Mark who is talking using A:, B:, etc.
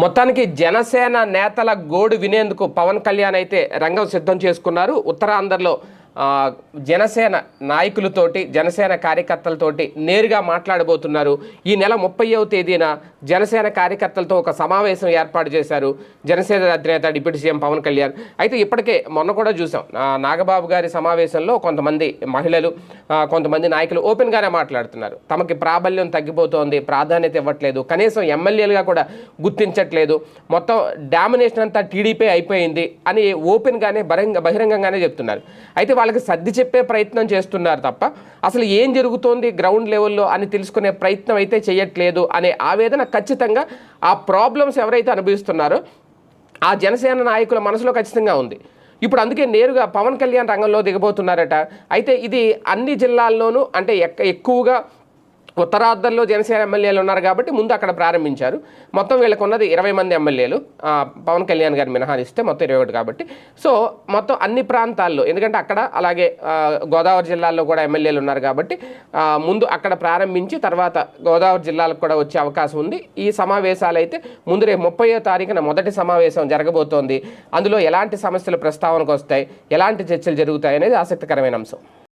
A: మొత్తానికి జనసేన నేతల గోడు వినేందుకు పవన్ కళ్యాణ్ అయితే రంగం సిద్ధం చేసుకున్నారు. ఉత్తరాంధ్రలో జనసేన నాయకులతోటి జనసేన కార్యకర్తలతోటి నేరుగా మాట్లాడబోతున్నారు. ఈ నెల ముప్పైవ తేదీన జనసేన కార్యకర్తలతో ఒక సమావేశం ఏర్పాటు చేశారు జనసేన అధినేత డిప్యూటీ సీఎం పవన్ కళ్యాణ్. అయితే ఇప్పటికే మొన్న కూడా చూసాం. నాగబాబు గారి సమావేశంలో కొంతమంది మహిళలు కొంతమంది నాయకులు ఓపెన్గానే మాట్లాడుతున్నారు. తమకి ప్రాబల్యం తగ్గిపోతోంది ప్రాధాన్యత ఇవ్వట్లేదు కనీసం ఎమ్మెల్యేలుగా కూడా గుర్తించట్లేదు. మొత్తం డామినేషన్ అంతా టీడీపీ అయిపోయింది అని ఓపెన్గానే బహిరంగ బహిరంగంగానే చెప్తున్నారు. అయితే వాళ్ళకి సర్ది చెప్పే ప్రయత్నం చేస్తున్నారు తప్ప అసలు ఏం జరుగుతోంది గ్రౌండ్ లెవెల్లో అని తెలుసుకునే ప్రయత్నం అయితే చేయట్లేదు అనే ఆవేదన ఖచ్చితంగా ఆ ప్రాబ్లమ్స్ ఎవరైతే అనుభవిస్తున్నారో ఆ జనసేన నాయకుల మనసులో ఖచ్చితంగా ఉంది. ఇప్పుడు అందుకే నేరుగా పవన్ కళ్యాణ్ రంగంలో దిగబోతున్నారట. అయితే ఇది అన్ని జిల్లాల్లోనూ అంటే ఎక్క ఎక్కువగా ఉత్తరార్థంలో జనసేన ఎమ్మెల్యేలు ఉన్నారు కాబట్టి ముందు అక్కడ ప్రారంభించారు. మొత్తం వీళ్ళకు ఉన్నది ఇరవై మంది ఎమ్మెల్యేలు. పవన్ కళ్యాణ్ గారు మినహాయిస్తే మొత్తం ఇరవై ఒకటి కాబట్టి. సో మొత్తం అన్ని ప్రాంతాల్లో ఎందుకంటే అక్కడ అలాగే గోదావరి జిల్లాల్లో కూడా ఎమ్మెల్యేలు ఉన్నారు కాబట్టి ముందు అక్కడ ప్రారంభించి తర్వాత గోదావరి జిల్లాలకు కూడా వచ్చే అవకాశం ఉంది. ఈ సమావేశాలు అయితే ముందు రేపు ముప్పయో తారీఖున మొదటి సమావేశం జరగబోతోంది. అందులో ఎలాంటి సమస్యలు ప్రస్తావనకు వస్తాయి? ఎలాంటి చర్చలు జరుగుతాయి? అనేది ఆసక్తికరమైన అంశం.